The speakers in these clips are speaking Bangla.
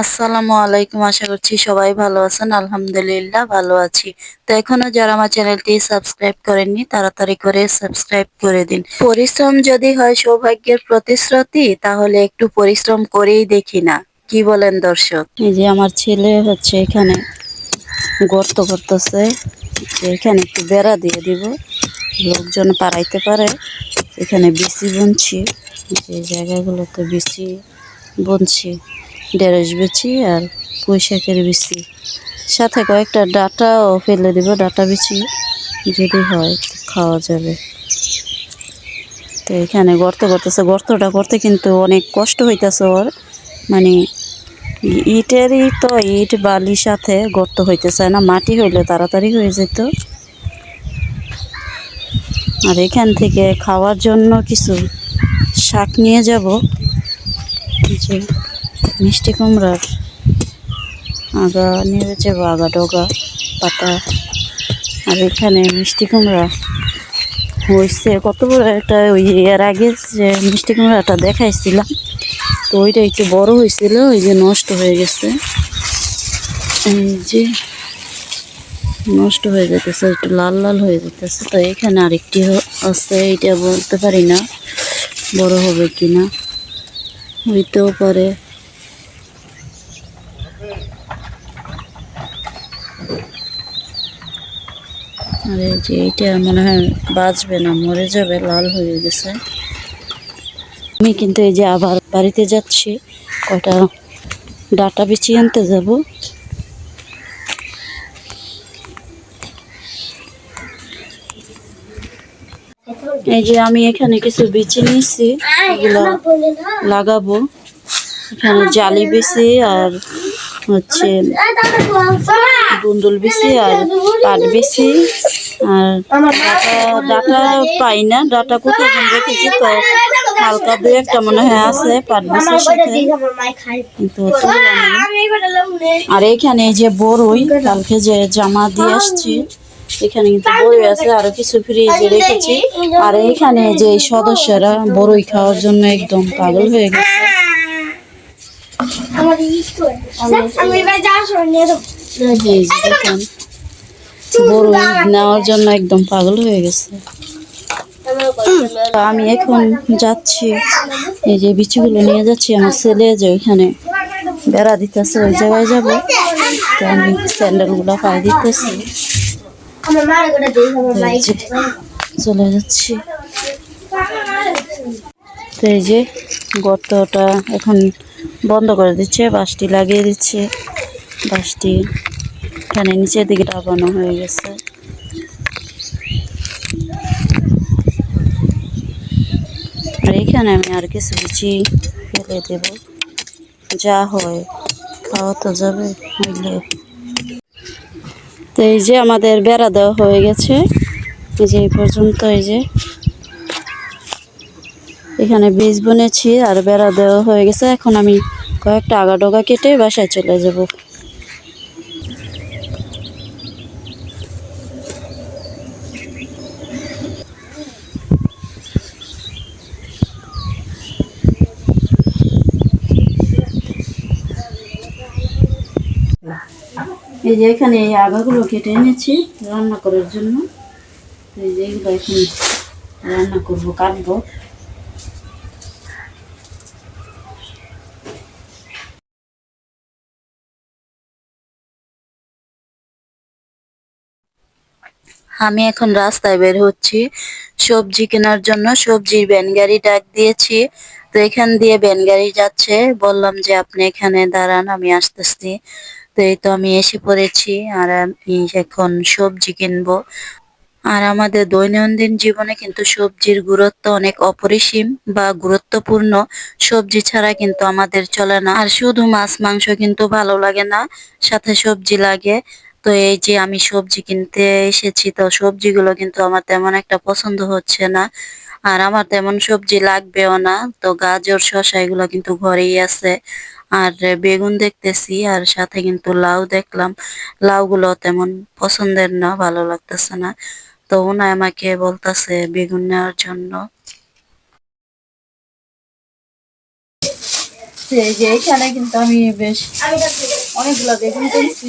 আসসালামু আলাইকুম, আশা করছি সবাই ভালো আছেন, আলহামদুলিল্লাহ ভালো আছি। তো এখনও যারা আমার চ্যানেলটি সাবস্ক্রাইব করেননি, তাড়াতাড়ি করে সাবস্ক্রাইব করে দিন। পরিশ্রম যদি হয় সৌভাগ্যের প্রতিশ্রুতি, তাহলে একটু পরিশ্রম করেই দেখি না। কি বলেন দর্শক? এই যে আমার ছেলে হচ্ছে এখানে গর্ত করতেছে এখানে একটু বেড়া দিয়ে দিব, লোকজন পারাইতে পারে। এখানে বিচি বুনছি যে জায়গাগুলোতে বিচি বুনছি। ঢেঁড়স বিচি আর পুঁই শাকের বিচি। সাথে কয়েকটা ডাটাও ফেলে দিব, ডাটা বিচি যদি হয় খাওয়া যাবে। তো এখানে গর্ত করতেছে, গর্তটা করতে কিন্তু অনেক কষ্ট হইতেছে ওর। মানে ইটেরই তো ইট বালির সাথে গর্ত হইতেছে না, মাটি হইলে তাড়াতাড়ি হয়ে যেত। আর এখান থেকে খাওয়ার জন্য কিছু শাক নিয়ে যাব। মিষ্টি কুমড়ার আগা নিয়ে যাব আগা ডগা, পাতা। আর এখানে মিষ্টি কুমড়া হয়েছে। কত বড় একটা ওই এর আগে যে মিষ্টি কুমড়াটা দেখাইছিলাম, তো ওইটা একটু বড় হয়েছিল, ওই যে নষ্ট হয়ে গেছে। যে নষ্ট হয়ে যেতেছে একটু লাল লাল হয়ে যেতেছে তো এখানে আরেকটি আছে এটা বলতে পারি না বড় হবে কি না হইতেও পারে। আর এই যে এইটা মনে হয় বাঁচবে না, মরে যাবে, লাল হয়ে গেছে। আমি কিন্তু এই যে আবার বাড়িতে যাচ্ছি কটা ডাটা বিছিয়ে আনতে যাব। এই যে আমি এখানে কিছু বিচি নিয়েছি, এগুলো লাগাবো। এখানে জালি বিচি আর হচ্ছে বুন্দুল বিচি আর পাট বিচি আর ডাটা পাই না, ডাটা কোথায় রেখেছি তো হালকা দু একটা মনে হয় আছে পাট বিচির সাথে। কিন্তু আর এখানে যে বড়ই কালকে যে জামা দিয়ে আসছি, এখানে কিন্তু বড়ই আছে, আরও কিছু ফ্রিজে রেখেছি। আর এখানে যে সদস্যরা বড়ই খাওয়ার জন্য একদম পাগল হয়ে গেছে। আমি যে দেখুন বড়ই নেওয়ার জন্য একদম পাগল হয়ে গেছে আমি এখন যাচ্ছি, এই যে বিচিগুলো নিয়ে যাচ্ছি আমার ছেলে যে ওইখানে বেড়া দিতেছে, ওই জায়গায় যাব। তো আমি স্যান্ডেলগুলো পায়ে দিতেছি। চলে যাচ্ছি। তো এই যে গর্তটা এখন বন্ধ করে দিচ্ছে, বাঁশটি লাগিয়ে দিচ্ছে। বাঁশটি এখানে নিচের দিকে ডাবানো হয়ে গেছে। আর এখানে আমি আর কিছু বিচি ফেলে দেব। যা হয়, খাওয়া তো যাবে হইলে তো এই যে আমাদের বেড়া দেওয়া হয়ে গেছে। এই যে এই পর্যন্ত এই যে। এখানে বীজ বুনেছি আর বেড়া দেওয়া হয়ে গেছে। এখন আমি কয়েকটা আগা ডগা কেটে বাসায় চলে যাব। এই যে এখানে এই আগাগুলো কেটে এনেছি রান্না করার জন্য। এই যে এগুলো এখন রান্না করব, কাটবো। আমি এখন রাস্তায় বের হচ্ছি। সবজি কেনার জন্য সবজির ভ্যান গাড়ি ডাক দিয়েছি। তো এখান দিয়ে ভ্যান গাড়ি যাচ্ছে। বললাম যে, আপনি এখানে দাঁড়ান, আমি আসতেছি। তো এই তো আমি এসে পড়েছি আর আমি এখন সবজি কিনবো। আর আমাদের দৈনন্দিন জীবনে কিন্তু সবজির গুরুত্ব অনেক অপরিসীম বা গুরুত্বপূর্ণ। সবজি ছাড়া কিন্তু আমাদের চলে না। আর শুধু মাছ, মাংস কিন্তু ভালো লাগে না, সাথে সবজি লাগে। তো এই যে আমি সবজি কিনতে এসেছি, তো সবজিগুলো কিন্তু আমার তেমন একটা পছন্দ হচ্ছে না। আর আমার তেমন সবজি লাগবেও না। তো গাজর, শসা এগুলো কিন্তু ঘরেই আছে। আর বেগুন দেখতেছি, আর সাথে কিন্তু লাউ দেখলাম। লাউগুলো তেমন পছন্দের না, ভালো লাগতেছে না। তো ওনা আমাকে বলতেছে বেগুন নেওয়ার জন্য। এই যে এখানে কিন্তু আমি বেশ অনেকগুলো বেগুন কিনেছি।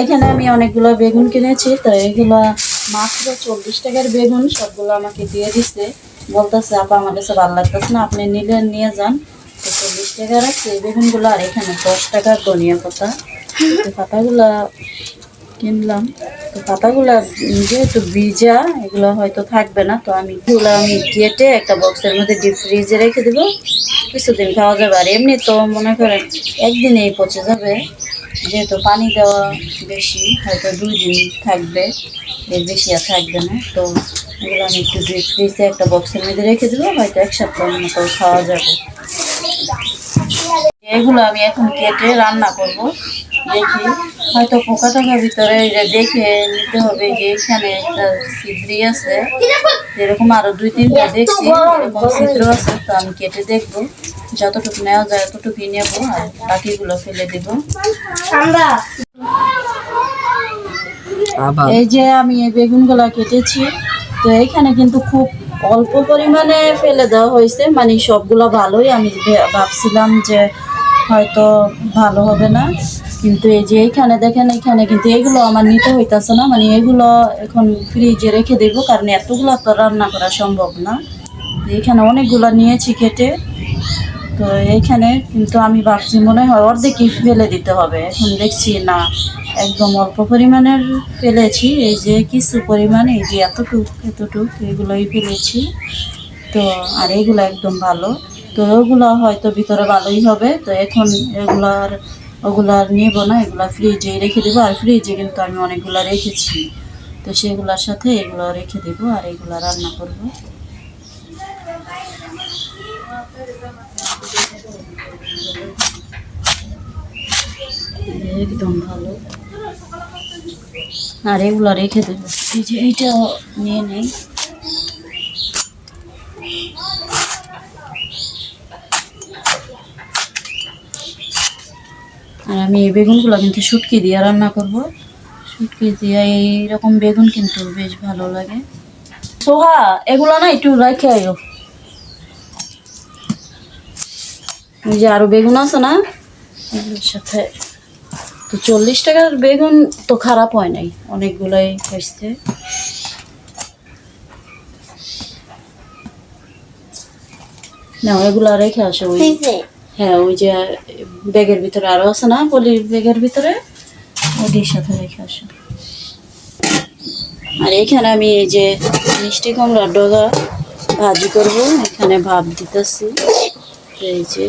এখানে আমি অনেকগুলো বেগুন কিনেছি তো এগুলো মাত্র চল্লিশ টাকার বেগুন সবগুলো আমাকে দিয়ে দিচ্ছে বলতেছে আপা আমার কাছে ভালো লাগতেছে না আপনি নিলে নিয়ে যান। তো চল্লিশ টাকার আছে এই বেগুনগুলো আর এখানে দশ টাকার ধনিয়া পাতা। পাতাগুলা কিনলাম। তো পাতাগুলো যেহেতু ভিজা, এগুলো হয়তো থাকবে না, তো আমি এগুলো আমি কেটে একটা বক্সের মধ্যে ডিপ ফ্রিজে রেখে দেবো। কিছুদিন খাওয়া যাবে। আর এমনি তো মনে করেন একদিনেই পচে যাবে। যেহেতু পানি দেওয়া বেশি, হয়তো দুই দিন থাকবে। এর বেশি আর থাকবে না। তো এগুলো আমি একটু ডিপ ফ্রিজে একটা বক্সের মধ্যে রেখে দেবো, হয়তো এক সপ্তাহ মতো খাওয়া যাবে। এগুলো আমি এখন কেটে রান্না করব। দেখি হয়তো পোকা টাকার ভিতরে এটা দেখে নিতে হবে যে এখানে একটা ছিদ্রি আছে। এরকম আরও দুই তিনটা দেখছি এরকম ছিদ্র আছে তো আমি কেটে দেখব। যতটুকু নেওয়া যায় ততটুকুই নেব আর বাকিগুলো ফেলে দেবো। এই যে আমি এই বেগুনগুলো কেটেছি তো এখানে কিন্তু খুব অল্প পরিমাণে ফেলে দেওয়া হয়েছে। মানে সবগুলো ভালোই আমি ভাবছিলাম যে হয়তো ভালো হবে না। কিন্তু এই যে এইখানে দেখেন, এখানে কিন্তু এগুলো আমার নিতে হইতাছে না। মানে এগুলো এখন ফ্রিজে রেখে দেবো, কারণ এতগুলো তো রান্না করা সম্ভব না। এইখানে অনেকগুলো নিয়েছি কেটে। তো এইখানে কিন্তু আমি ভাবছি, মনে হয় অর্ধেকই ফেলে দিতে হবে। এখন দেখছি না, একদম অল্প পরিমাণের ফেলেছি। এই যে কিছু পরিমাণ, এই যে এতটুক এতটুক, এগুলোই ফেলেছি। তো, আর এগুলো একদম ভালো। তো ওগুলো হয়তো ভিতরে ভালোই হবে। তো এখন এগুলো আর ওগুলো আর নেব না, এগুলো ফ্রিজে রেখে দেবো। আর ফ্রিজে কিন্তু আমি অনেকগুলো রেখেছি। তো সেগুলোর সাথে এগুলো রেখে দেবো আর এগুলো রান্না করব। একদম ভালো। আর এগুলো রেখে দেবো। এই যে নিয়ে নেই। আর আমি এই বেগুনগুলো কিন্তু শুটকি দিয়ে রান্না করব। শুটকি দিয়ে এইরকম বেগুন কিন্তু বেশ ভালো লাগে। সোহা, এগুলো না একটু রেখে আয়ো এই যে আরও বেগুন আছে না, এগুলোর সাথে তো চল্লিশ টাকার বেগুন তো খারাপ হয় নাই, অনেকগুলাই হয়েছে। না এগুলো রেখে আসো ওই হ্যাঁ ওই যে ব্যাগের ভিতরে আরও আছে না, পলির ব্যাগের ভিতরে? ওটির সাথে রেখে আসো। আর এখানে আমি এই যে মিষ্টি কুমড়ার ডগা ভাজি করব, এখানে ভাব দিতেছি। এই যে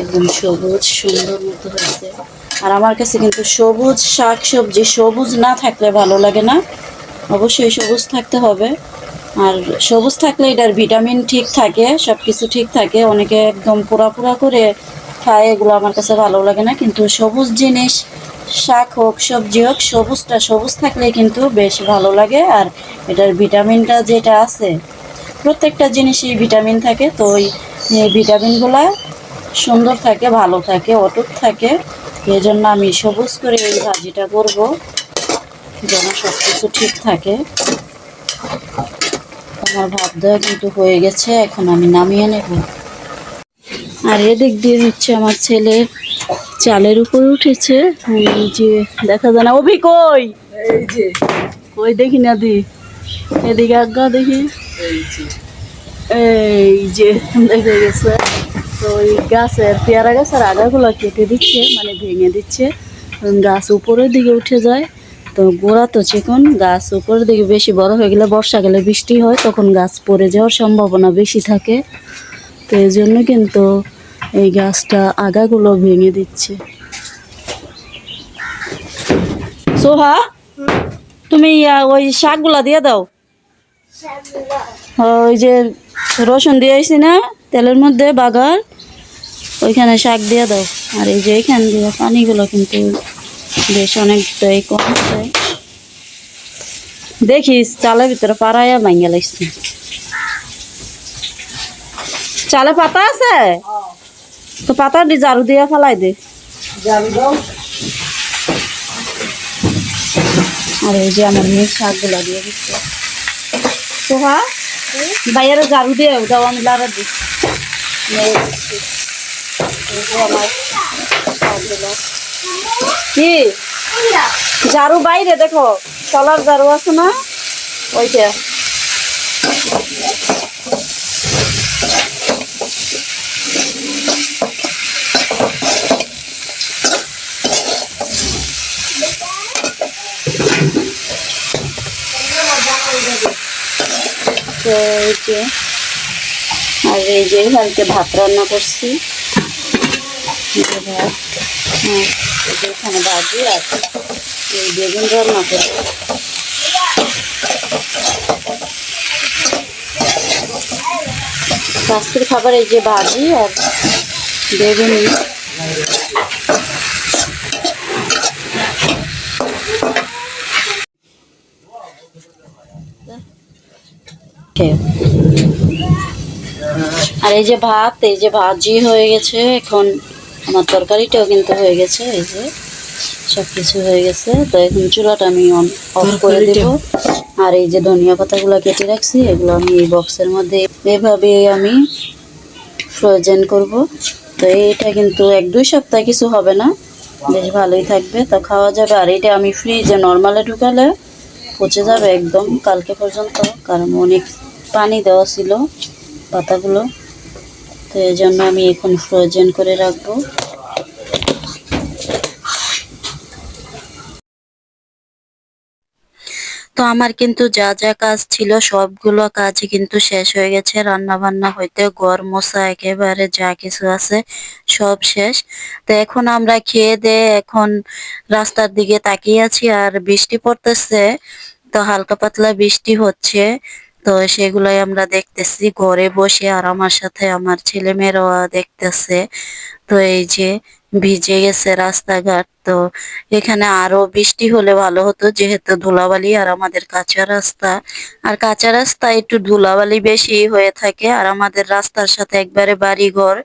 একদম সবুজ, সুন্দর মতো হয়েছে। আর আমার কাছে কিন্তু সবুজ শাক সবজি সবুজ না থাকলে ভালো লাগে না। অবশ্যই সবুজ থাকতে হবে। আর সবুজ থাকলে এটার ভিটামিন ঠিক থাকে সব কিছু ঠিক থাকে। অনেকে একদম পোড়া পোড়া করে খায়, এগুলো আমার কাছে ভালো লাগে না। কিন্তু সবুজ জিনিস, শাক হোক, সবজি হোক, সবুজটা, সবুজ থাকলে কিন্তু বেশ ভালো লাগে। আর এটার ভিটামিনটা যেটা আছে, প্রত্যেকটা জিনিসই ভিটামিন থাকে। তো ওই ভিটামিনগুলা সুন্দর থাকে, ভালো থাকে, অটুট থাকে। এই জন্য আমি সবুজ করে এই ভাজিটা করব, যেন সব কিছু ঠিক থাকে। আমার ভাত দেওয়া কিন্তু হয়ে গেছে এখন আমি নামিয়ে নেব। আর এদিক দিয়ে হচ্ছে আমার ছেলে চালের উপর উঠেছে। যে দেখা যায় না অভি কই? এই যে। কই দেখি না দি? এদিকে আজ্ঞা দেখি। এই যে। দেখে গেছে। তো ওই গাছের পেয়ারা গাছের আগাগুলো কেটে দিচ্ছে মানে ভেঙে দিচ্ছে। গাছ উপরের দিকে উঠে যায়। তো গোড়া তো চিকন গাছ উপরের দিকে বেশি বড় হয়ে গেলে বর্ষাকালে বৃষ্টি হয় তখন গাছ পড়ে যাওয়ার সম্ভাবনা বেশি থাকে। তো এই জন্য কিন্তু এই গাছটা আগাগুলো ভেঙে দিচ্ছে। সোহা তুমি ওই শাকগুলা দিয়ে দাও। ওই যে রসুন দিয়ে আইছি না তেলের মধ্যে বাগার ওইখানে শাক দিয়ে দাও। আর এই যে এইখান দিয়ে পানিগুলো কিন্তু বেশ অনেকটাই কম দেখিস চালের ভিতরে পাড়াইয়া ভাঙ্গা লাগছে চালে পাতা আছে? তো পাতা দি ঝাড়ু দিয়ে ফেলাই দে। আর এই যে আমার মেয়ে শাকগুলো দিয়ে দিচ্ছে। সোহা ভাইয়ারা ঝাড়ু দিয়ে ওটাও আমি লাড়া দিচ্ছি। আমার সবগুলো। কি? ঝাড়ু বাইরে দেখো চলার ঝাড়ু আছে না? ওইটা আর এই যে, কালকে ভাত রান্না করছি। ভাত। হ্যাঁ। এখানে ভাজি আর এই বেগুন রান্না করব। আজকের খাবার এই যে ভাজি আর বেগুন। আর এই যে ভাত, এই যে ভাজি হয়ে গেছে এখন। আমার তরকারিটাও কিন্তু হয়ে গেছে এই যে সব কিছু হয়ে গেছে। তো এখন চুলাটা আমি অন অফ করে দেব। আর এই যে ধনিয়া পাতাগুলো কেটে রাখছি এগুলো আমি এই বক্সের মধ্যে এভাবে আমি ফ্রোজেন করব। তো এইটা কিন্তু এক দুই সপ্তাহ কিছু হবে না বেশ ভালোই থাকবে। তো খাওয়া যাবে। আর এটা আমি ফ্রিজে নর্মালে ঢুকালে পচে যাবে একদম কালকে পর্যন্ত কারণ অনেক পানি দেওয়া ছিল পাতাগুলো। তো এই জন্য আমি এখন ফ্রোজেন করে রাখব। তো আমার কিন্তু যা যা কাজ ছিল, সবগুলো কাজই কিন্তু শেষ হয়ে গেছে। রান্না বান্না হইতে ঘর মোছা একেবারে যা কিছু আছে সব শেষ। তো এখন আমরা খেয়ে দিয়ে এখন রাস্তার দিকে তাকিয়ে আছি আর বৃষ্টি পড়তেছে, তো হালকা পাতলা বৃষ্টি হচ্ছে। তো সেগুলোই আমরা দেখতেছি। ঘরে বসে আর আমার সাথে আমার ছেলে মেয়েরাও দেখতেছে। তো এই যে ভিজে গেছে রাস্তাঘাট, তো এখানে আরও বৃষ্টি হলে ভালো হতো যেহেতু ধুলাবালি আর আমাদের কাঁচা রাস্তা। আর কাঁচা রাস্তা একটু ধুলাবালি বেশি হয়ে থাকে আর আমাদের রাস্তার সাথে একবারে বাড়ি ঘর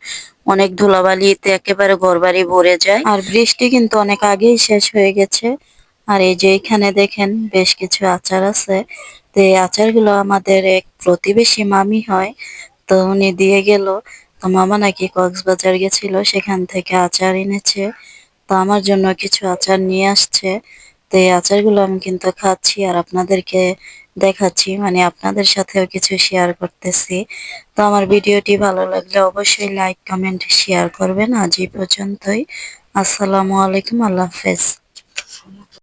অনেক ধুলাবালিতে একেবারে ঘর বাড়ি ভরে যায়। আর বৃষ্টি কিন্তু অনেক আগেই শেষ হয়ে গেছে। আর এই যে এখানে দেখেন বেশ কিছু আচার আছে। তো এই আচারগুলো আমাদের এক প্রতিবেশী মামি হয়, তো উনি দিয়ে গেল। তো মামা নাকি কক্সবাজার গেছিল, সেখান থেকে আচার এনেছে। তো আমার জন্য কিছু আচার নিয়ে আসছে। তো এই আচারগুলো আমি কিন্তু খাচ্ছি আর আপনাদেরকে দেখাচ্ছি মানে আপনাদের সাথেও কিছু শেয়ার করতেছি। তো আমার ভিডিওটি ভালো লাগলে অবশ্যই লাইক কমেন্ট শেয়ার করবেন আজ এই পর্যন্তই। আসসালামু আলাইকুম, আল্লাহ হাফেজ।